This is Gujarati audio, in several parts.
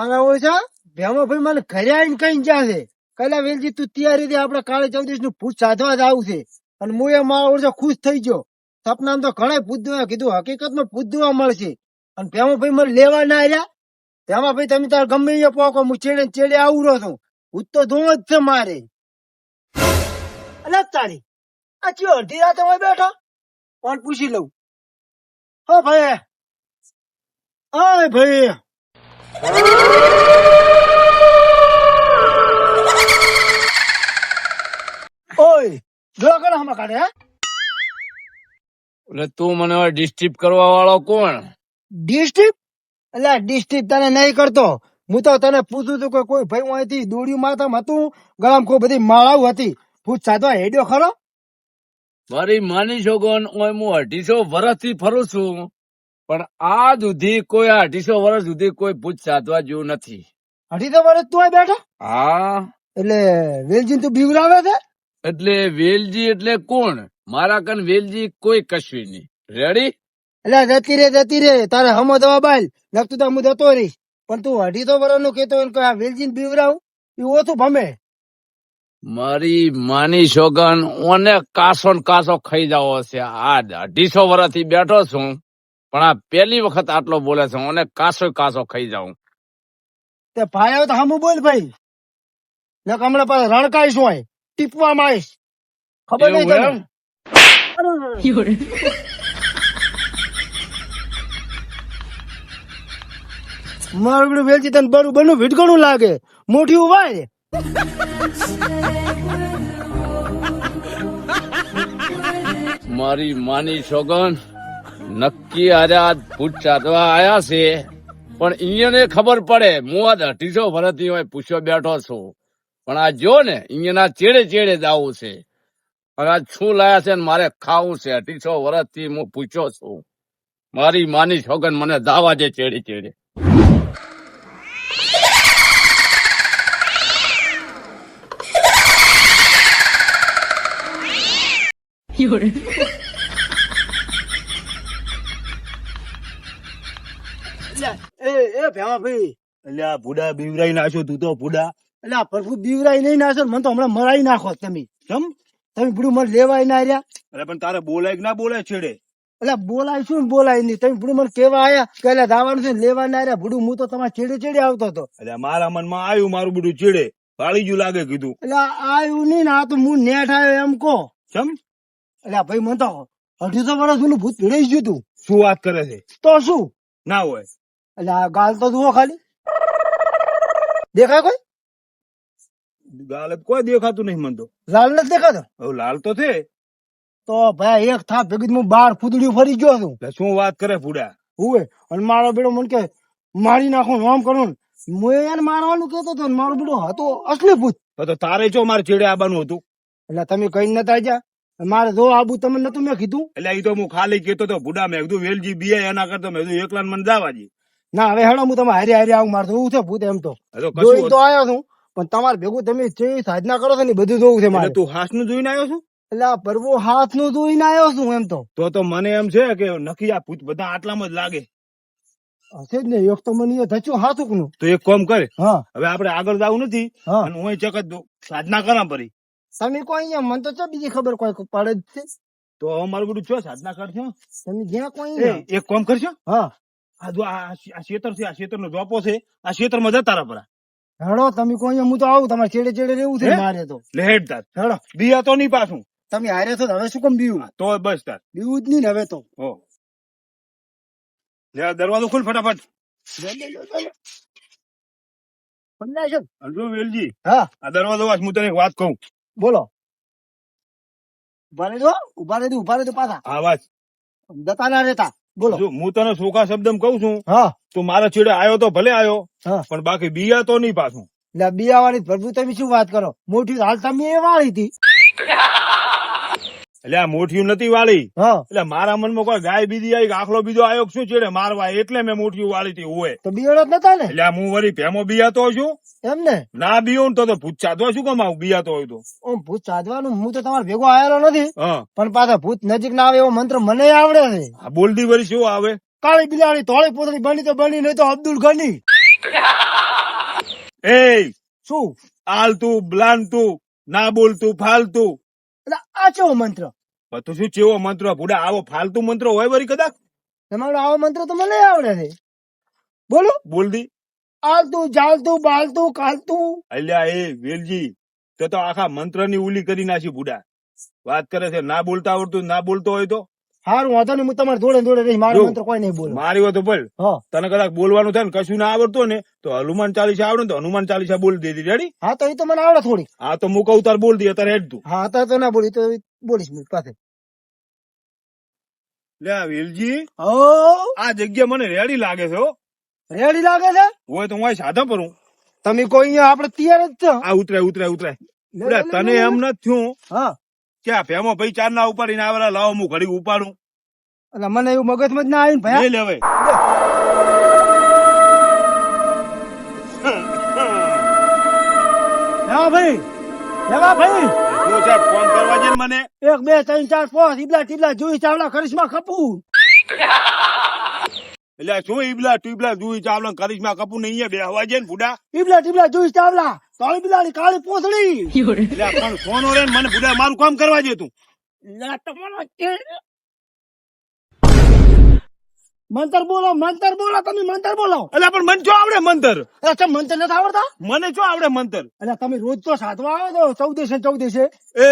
મારા ઓછા? ભેમો ભાઈ મને ઘરે આવીને કઈ છે. કલા વેલજી, તું તૈયારી દે, આપણે કાળે ચૌદશનું ભૂત સાધવા જ આવું છે. અને હું એ મારા ઓછા ખુશ થઈ ગયો. સપનામાં તો ઘણા ભૂત જોયા કીધું, હકીકતમાં ભૂત જોવા મળશે. અને ભેમો ભાઈ મને લેવા ના આવ્યા ભેમા ભાઈ, તમે તાર ગમે એ પોકો હું ચેડે ચેડે આવું આવડો છું. ભૂત તો ધોવો જ છે મારે. અલગ તારી આ ચિયો અડધી રાતે હોય બેઠો? કોણ પૂછી લઉં. હો ભાઈ. હા ભાઈ. ઓય જો કરો હમણાં કાઢે એટલે તું મને હવે કરવા વાળો કોણ? ડિસ્ટ્રિપ એટલે ડિસ્ટ્રિપ તને નહીં કરતો. હું તો તને પૂછું છું કે કોઈ ભાઈ અહીંથી દોડ્યું માતા હતું? ગળામાં કોઈ બધી માળાઓ હતી? પૂછ સાધવા હેડ્યો ખરો? મારી માની છોકન ઓય હું અઢીસો વર્ષથી ફરું છું. પણ આ સુધી કોઈ અઢીસો વર્ષ સુધી કોઈ ભૂત સાધવા જેવું નથી. અઢીસો વર્ષ તું બેઠો? હા. એટલે વેલજી તું બીવરાવે છે? એટલે વેલજી એટલે કોણ? મારા કન વેલજી કોઈ કશું નહીં. રેડી એટલે જતી રે જતી રે. તારે હમો દવા બાલ. નકતું તો હું જતો રહી પણ તું અઢી તો વર્ષનું કેતો હોય કે આ વેલજીન બીવરાવ એ ઓછું ભમે. મારી માની છોકન ઓને કાસો ને કાસો ખાઈ જાવો છે આ અઢીસો વર્ષથી બેઠો છું. પણ આ પહેલી વખત આટલો બોલે છે ઓને કાસો કાસો ખાઈ જાઉં. તે ભાઈ આવે તો હમું બોલ ભાઈ. ને કમળે પાસે રણકાઈશ હોય ટીપવા આવીશ. ખબર નહીં તને? મારું બધું વેલજી તને બરું બનું ભીટકણું લાગે. મોટી ઉભાય મારી માની છોકન નક્કી આજે આ ભૂત આયા છે. પણ અહીંયા ખબર પડે, હું આ અઢીસો વર્ષથી હોય પૂછ્યો બેઠો છું. પણ આ જો ને અહીંયાના ચેડે ચેડે જ છે. અને આ શું લાયા છે ને મારે ખાવું છે? અઢીસો વર્ષથી હું પૂછ્યો છું. મારી માની છોકન મને દાવા છે ચેડે ચેડે. એ એ ભેવા ભાઈ એટલે આ ભૂડા બીવરાઈ નાખ્યો તું તો ભૂડા. એટલે આ પરફુ બીવરાઈ નહીં નાખો મને તો હમણાં મરાઈ નાખો તમે. કેમ? તમે ભૂડું મને લેવાય ના રહ્યા. અરે પણ તારે બોલાય કે ના બોલાય છેડે? એટલે બોલાય શું બોલાય નહીં? તમે ભૂડું મને કેવા આયા? કે એટલે દાવાનું છે લેવા ના રહ્યા. ભૂડું હું તો તમારે છેડે છેડે આવતો હતો. એટલે મારા મનમાં આવ્યું મારું બધું છેડે. પાળી જુ લાગે કીધું. એટલે આવ્યું નહીં ને આ તો હું નેઠ આવ્યો એમ કહો. કેમ? એટલે ભાઈ મને તો અઢીસો વર્ષ જૂનું ભૂત ભીડાઈ ગયું તું. શું વાત કરે છે? તો શું? ના હોય. એટલે આ ગાલ તો જુઓ ખાલી. દેખાય કોઈ? ગાલ કોઈ દેખાતું નહીં મન તો. લાલ નથી દેખાતો? હવે લાલ તો છે. તો ભાઈ એક થાપ ભેગી હું બાર ફૂદડ્યું ફરી ગયો છું. એટલે શું વાત કરે ફૂડા? હુએ અને મારો બેડો મને કે મારી નાખો ને આમ કરું. હું એને મારવાનું કેતો હતો મારો બેડો હતો અસલી ભૂત. તો તો તારે જો મારે ચેડે આવવાનું હતું? એટલે તમે કઈ નતા જા મારે જો આબુ તમને નતું મેં કીધું. એટલે એ તો હું ખાલી કેતો તો ભૂડા મેં કીધું વેલજી બીઆઈ એના કરતો મેં કીધું એકલા મને દાવાજી. ના હવે હેડો હું તમે હારી હારી આવું મારતો હું છે ભૂત એમ તો. જોઈ તો આવ્યો છું પણ તમારે ભેગું તમે જે સાધના કરો છો ને બધું જોવું છે મારે. તું હાથનું જોઈને આવ્યો છું? એટલે પરવો હાથનું જોઈને આવ્યો છું એમ તો. તો તો મને એમ છે કે નક્કી આ ભૂત બધા આટલામાં જ લાગે. હશે જ ને એક તો મને ધચ્યું હાથુકનું તો એક કોમ કરે હા. હવે આપણે આગળ જવું નથી અને હું ચકત સાધના કરા પરી. તમે કોઈ અહીંયા મને તો ચો બીજી ખબર કોઈ પડે જ છે. તો અમારું બધું છો સાધના કરશો? તમે જ્યાં કોઈ એક કોમ કરશો? હા. આ જો આ શેતર છે આ શેતર નો જોપો છે આ શેતરમાં જતા રહા પરા હેડો તમે કોઈ હું તો આવું તમારે ચેડે ચેડે રહેવું છે? મારે તો. લે તાર. હેડો. બીયા તો નહીં પાછું. તમે હારે છો હવે શું કેમ બીવું? તો બસ તાર. બીવું જ નહીં હવે તો. હો. લે આ દરવાજો ખોલ ફટાફટ. સમજાય છે ને? અને જો વેલજી. હા. આ દરવાજો વાસ હું તને એક વાત કહું. બોલો. ઊભા રહેજો ઊભા રહેજો ઊભા રહેજો પાછા. હા વાત જતા ના રહેતા. બોલો. જો હું તને સોખા શબ્દ કઉ છું હા. તું મારા છેડે આવ્યો તો ભલે આવ્યો હા. પણ બાકી બીયા તો નહીં પાછું. એટલે બિયા વાળી પ્રભુ તમે શું વાત કરો? મોટી હાલ તમે એ વાળી હતી. એટલે આ મોઠિયું નથી વાળી. હા. એટલે મારા મનમાં કોઈ ગાય બીજી આવી આખલો બીજો આવ્યો શું છે મારવા એટલે મેં મોઠિયું વાળી હતી હોય તો બિયડો નતા ને? એટલે હું વળી ભેમો બિયાતો છું. એમ ને? ના બીયો તો તો પૂછા તો શું આવું બિયાતો હોય તો? ઓમ ભૂત સાધવાનું હું તો તમારે ભેગો આવેલો નથી. હા. પણ પાછા ભૂત નજીક ના આવે એવો મંત્ર મને આવડે છે. આ બોલતી વળી શું આવે? કાળી બિલાડી ધોળી પોતળી બની તો બની નહીં તો અબ્દુલ ગની. એ શું? આલતું બ્લાનતું ના બોલતું ફાલતું. આ કેવો મંત્ર? બધું શું ચેવો મંત્ર? ભૂડા આવો ફાલતુ મંત્ર હોય વરી કદાચ? તમારો આવો મંત્ર તો મને આવડે છે. બોલો. બોલ દી આલતું જાલતું બાલતું કાલતું. અલ્યા એ વેલજી તે તો આખા મંત્રની ઉલી કરી નાખી ભૂડા. વાત કરે છે ના બોલતા આવડતું ના બોલતો હોય તો? હારું વાંધો નહીં હું તમારે જોડે જોડે રહીશ મારો. મંત્ર કોઈ નહીં બોલો. મારી વાત બોલ. હા. તને કદાચ બોલવાનું થાય ને કશું ના આવડતું ને તો હનુમાન ચાલીસા આવડે ને તો હનુમાન ચાલીસા બોલી દેતી રેડી હા તો એ તો મને આવડે થોડી હા તો હું કહું તાર બોલ દે અત્યારે હેડ તું. હા અત્યારે તો ના બોલી તો બોલીશ પાસે લે આ વેલજી ઓ આ જગ્યા મને રેડી લાગે છે હો. રેડી લાગે છે? હોય તો હું સાધા પરું તમે કોઈ અહીંયા આપણે તૈયાર જ છો. આ ઉતરાય ઉતરાય ઉતરાય. તને. એમ નથી થયું હા. ક્યાં ફેમો ભાઈ ચાર ના ઉપાડીને આવેલા લાવો હું ઘડી ઉપાડું. એટલે મને એવું મગજમાં જ ના આવ્યું ને ભાઈ લે લેવાય હા ભાઈ. લેવા ભાઈ. જો સાહેબ ફોન કરવા છે મને. એક બે ત્રણ ચાર પાંચ ઈબલા ટીબલા જોઈ ચાવડા કરિશ્મા કપૂર. એટલે શું ઈબલા ટીબલા જુઈ ચાવલા કરિશ્મા કપૂર ને અહીંયા બેહવા છે ને બુડા? ઈબલા ટીબલા જોઈ ચાવલા. કાળી બિલાડી કાળી પોસડી એટલે પણ સોનો રે મને બુડા મારું કામ કરવા દે તું. લે તમારો કે- મંતર બોલો મંતર બોલો તમે મંતર બોલો. એટલે પણ મને જો આવડે મંતર. એટલે તમે મંતર નથી આવડતા? મને જો આવડે મંતર. એટલે તમે રોજ તો સાધવા આવો તો ચૌદેશે ચૌદેશે એ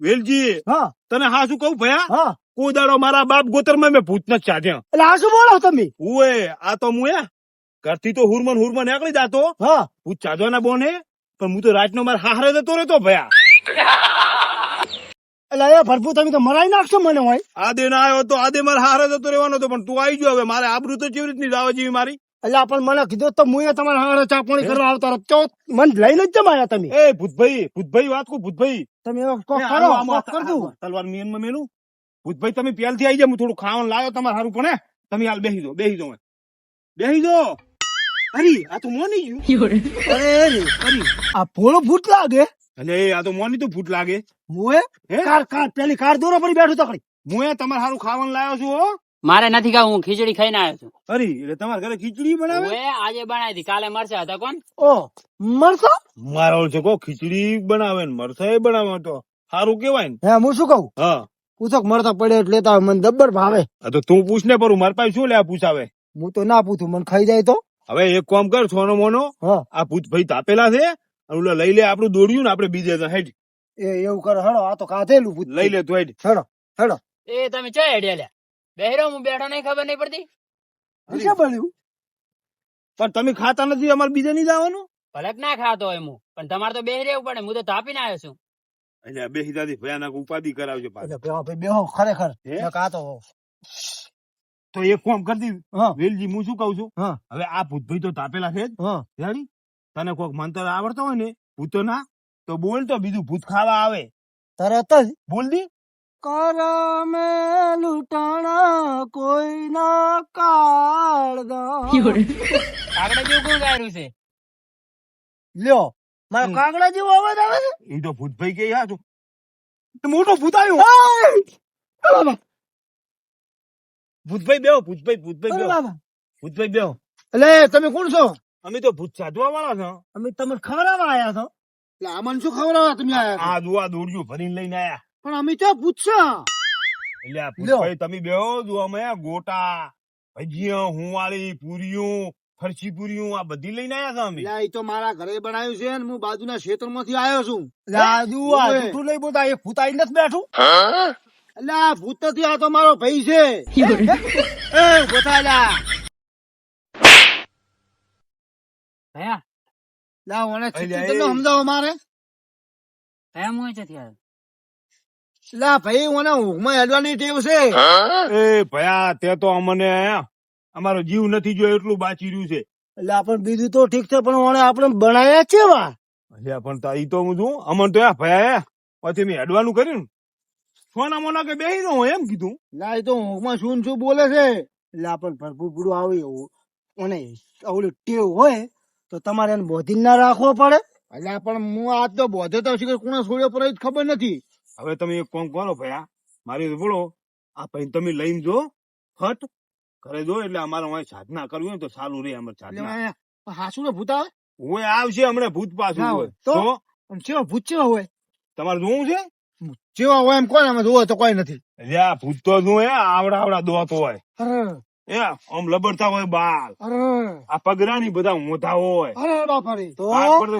વેલજી હા. તને હા શું કહું ભયા? હા. કોદાડો મારા બાપ ગોતરમાં મેં ભૂત નથી ચાધ્યા એટલે આ શું બોલો તમે? ઓએ આ તો હું એ ઘરથી તો હુરમન હુરમન નીકળી જાતો. હા. ભૂત ચાધવાના બોને પણ હું તો રાતનો મારા હારે જતો રહેતો ભયા. એટલે એ ભરપૂર તમે તો મરાઈ નાખશો મને હોય. આદે ના આવ્યો તો આદે મારે હારે જતો રહેવાનો હતો પણ તું આવી ગયો હવે. મારે આબરૂ તો કેવી રીતની દાવા જેવી મારી? એટલે પણ મને કીધું તો હું તમારે હારે ચા પાણી કરવા આવતો રચો મને લઈને જ જમાયા તમે. એ ભૂતભાઈ ભૂતભાઈ વાત કહું ભૂતભાઈ. તમે તલવાર મિયનમાં મેલું. ભૂતભાઈ તમે પહેલથી આવી જાય હું થોડું ખાવાનું લાવ્યો તમારે સારું પણ તમે હાલ બેસી દો બેસી દો બેસી દો અરે આ તો મોની ગયું અરે અરે, આ ભોળો ભૂત લાગે. એ આ તો મોની તો ફૂટ લાગે. મુએ? હે? કાર કાર પેલી કાર દોરો પડી બેઠો તકડી હું એ તમારે સારું ખાવાનું લાવ્યો છું હો. મારે નથી ખાવું હું ખીચડી ખાઈને આવ્યો છું. અરે એટલે તમાર ઘરે ખીચડી બનાવે? ઓએ, આજે બનાવી હતી કાલે મરચા હતા કોણ? ઓ મરસો મારો છે કો ખીચડી બનાવે ને મરસાઈ બનાવે તો. સારું કેવાય ને. હે હું શું કહું? હા. પૂછક મરતા પડે એટલે લેતા મને દબ્બર ભાવે. તો તું પૂછ ને પરું મારા પાસે શું લે પૂછાવે? હું તો ના પૂછું મને ખાઈ જાય તો. હવે એક કામ કર સોનો મોનો હા. આ ભૂતભાઈ તાપેલા છે અને ઓલા લઈ લે આપણું દોડ્યું ને આપણે બીજે તો હેડ. એ એવું કરે હડો આ તો કાધેલું ભૂત લઈ લે તું હેડ. હેડો હેડો. એ તમે ચા હેડ્યા લે બેહરો હું બેઠો નહીં ખબર નહીં પડતી? શું બોલ્યું પણ તમે ખાતા નથી અમારે બીજે નહીં જવાનું? ભલક ના ખાતો હોય હું પણ તમારે તો બેહી રહેવું પડે હું તો તાપીને આવ્યો છું. એટલે બે હિદાથી ભયાનક ઉપાધિ કરાવજો પાછો. બેહો ભાઈ બેહો ખરેખર. કાતો તો તો એક કામ કરતી હા. વેલજી હું શું કઉ છું? હા. હવે આ ભૂતભાઈ તો તાપેલા છે જ. હા. તને કોઈક મંત્ર આવડતો હોય ને ભૂતો ના તો બોલ તો બીજું ભૂત ખાવા આવે. તરત જ? બોલ દી. કરમે લૂંટાણા કોઈના કાળદા કાગડા જેવું કોણ ગાયું છે? લ્યો મારા કાગડા જેવો અવાજ આવે છે? એ તો ભૂતભાઈ કે યા તો મોટો ભૂત આવ્યો. ભૂતભાઈ બેહો ભૂતભાઈ ભૂતભાઈ બેહો. ભૂતભાઈ બેહો. એટલે તમે કોણ છો? અમે તો ભૂત સાધવા વાળા છો. અમે તમને ખવડાવવા આયા છો. એટલે આમાં શું ખવડાવવા તમે આયા આ દુઆ દોડ્યું ભરીને લઈને આયા. પણ અમે તો પૂછશો એટલે આ ભૂતભાઈ તમે બેહો દુઆમાં ગોટા ભજીયા હુંવાળી પૂરીયું ફરસી પૂરીયું આ બધી લઈને આયા છો અમે. એ તો મારા ઘરે બનાવ્યું છે ને હું બાજુના ક્ષેત્રમાંથી આવ્યો છું. રાજુ આ. જૂઠું નહીં બોલતા એ ભૂત આઈ નથી બેઠું? એટલે આ ભૂત નથી આ તો મારો ભાઈ છે. એ ગોતાલા સમજાવો મારે. લા ભાઈ ઊંઘમાં હેડવાની ટેવ છે. એ ભયા તે તો અમને અમારો જીવ નથી જો એટલું બાચી રહ્યું છે. એટલે આપણે બીજું તો ઠીક છે પણ ઓણે આપણે બનાયા કેવા? અલ્યા પણ ઈ તો હું છું. અમન તો આ ભયા પછી મેં હેડવાનું કર્યું સોના મોના કે બેહી નો એમ કીધું. લા એ તો ઊંઘમાં શું શું બોલે છે. એટલે આપણે ભરપૂર પૂરું આવી અને ઓલી ટેવ હોય તો તમારે એને બોધી ના રાખવો પડે? એટલે પણ હું આ તો બોધે તો શીખર કોણ છોડ્યો પર ખબર નથી. હવે તમે એક કોમ કરો ભયા મારી બોલો. આ પછી તમે લઈને જો ફટ ઘરે જો એટલે અમારે અહીં સાધના કરવી હોય તો સારું રે અમારે સાધના. હાસુ ને ભૂત આવે? ઓય આવશે હમણાં ભૂત પાછું હોય. હોય. તો? ચેવા ભૂત ચેવા હોય? તમારે જોવું છે? ચેવા હોય એમ કોણ અમે જોવો તો કોઈ નથી. ભૂત તો જોવે આવડા આવડા દોત હોય. એ આમ લબડતા હોય બાલ. અરે. આ પગરાની બધા મોઢા હોય. અરે બાપારી. તો?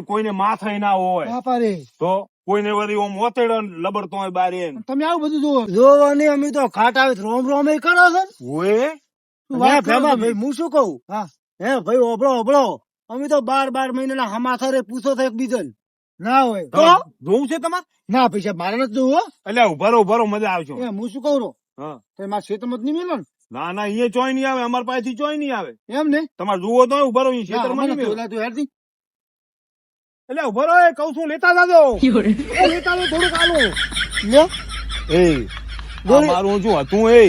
કોઈને માથે ના હોય. બાપારી. તો કોઈને વળી ઓમ ઓતેડો ને લબડતો હોય બાર તમે આવું બધું જોવો. જોવાની અમે તો ખાટ રોમ રોમ એ કરો છો ઓએ? વાત હે, શું કહું? હા. હે ભાઈ ઓબળો ઓબળો. અમે તો બાર બાર મહિનાના હમાથારે પૂછો થાય એકબીજાને. ના હોય. તો? જોવું છે તમારે? ના પૈસા મારે નથી જોવું એટલે ઉભારો ઉભારો મજા આવશે. એ હું શું કહું રહો હા. તો મારા ક્ષેત્રમાં જ નહીં મેલો ને? ના ના અહીંયા ચોય નહીં આવે અમારા પાસેથી ચોય નહીં આવે. એમ ને? તમારે જુઓ તો ઉભારો અહીં ના, ખેતરમાં. એટલે ઊભો એ કઉ છું લેતા જાજો. લેતા જાઓ થોડુંક આલું. લ્યો. એ મારું શું હતું એ?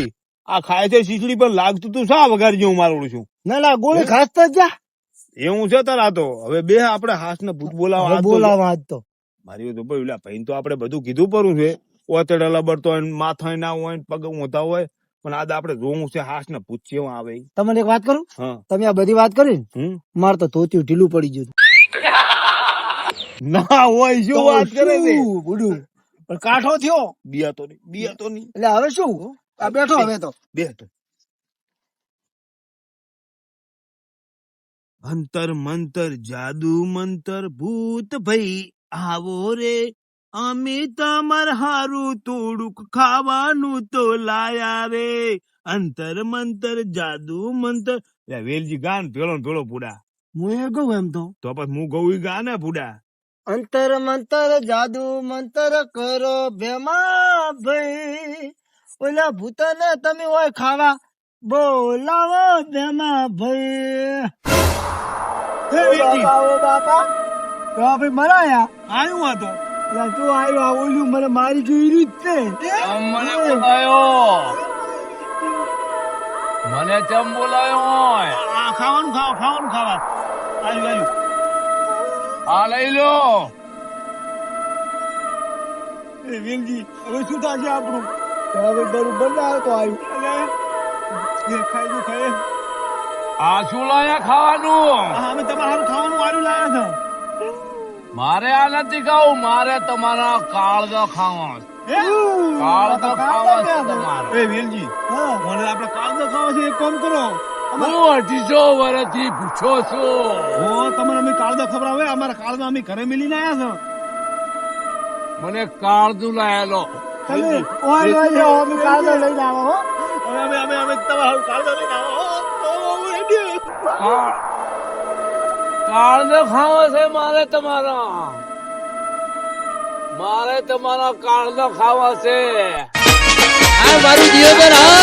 આ ખાય છે શીશડી પર લાગતું તું શા વગાડી જેવું મારું છું ના ના ગોળી ખાસ તો જા. એવું છે તારા તો? હવે બે આપણે હાસ ને ભૂત બોલાવા બોલાવા આજ તો મારી તો ભાઈ ભાઈ તો આપણે બધું કીધું પડું છે. ઓતેડા લબડતો હોય માથા ના હોય પગ ઊંધા હોય. પણ આજ આપણે જોવું છે હાસ ને પૂછીએ આવે તમને એક વાત કરું? તમે આ બધી વાત કરી મારે તો ધોતિયું ઢીલું પડી ગયું ના હોય શું વાત કરે છે? બુડું? પણ કાઠો થયો. બિયા તો નહીં બિયા તો નહીં. એટલે હવે શું? આ બેઠો હવે તો. બેઠો. અંતર મંતર જાદુ મંતર ભૂત ભઈ આવો રે. અમે તમાર હારું થોડુંક ખાવાનું તો લાયા રે અંતર મંતર જાદુ મંતર. વેલજી ગાન પેલો પેલો પૂડા. હું એ કહું એમ તો. તો પછી હું ગૌ ગાને પૂડા. અંતર મંતર જાદુ મંતર કરો ભેમા ભાઈ. ઓલા ભૂતને તમે હોય ખાવા બોલાવો ભેમા ભાઈ. બાપા, તો આપણે મરાયા. આવ્યું હતો તું આવ્યો આવું છું મને મારી જોઈ રહ્યું જ છે. મને બોલાયો. મને ચમ બોલાયો હોય? આ ખાવાનું ખાવા ખાવાનું ખાવા. આયુ આયુ આ લઈ લો. એ વેલજી હવે શું થશે આપણું? હવે બરોબર ના તો આવ્યું ખાઈ આ શું લાયા ખાવાનું? અમે તમારું ખાવાનું વાળું લાયા મારે આ નથી ખાવું મારે તમારા કાળગા ખાવા કાળગા ખાવા છે તમારે. એ વેલજી મને આપણે કાગળ ખાવા છે એક કામ કરો. હું અઢીસો વર્ષથી પૂછો છું. હો તમને અમે કાળદા ખવડાવે અમારા કાળદા અમે ઘરે મિલીને છો. મને કાળદું લાયેલો તમે ઓય ઓય અમે કાગળ લઈને આવો હો. હવે અમે અમે અમે તમારું કાળદા લઈને આવો. કાળદો ખાવો છે મારે તમારા. મારે તમારા કાળદો ખાવા છે. આ મારું દિયોદર હા.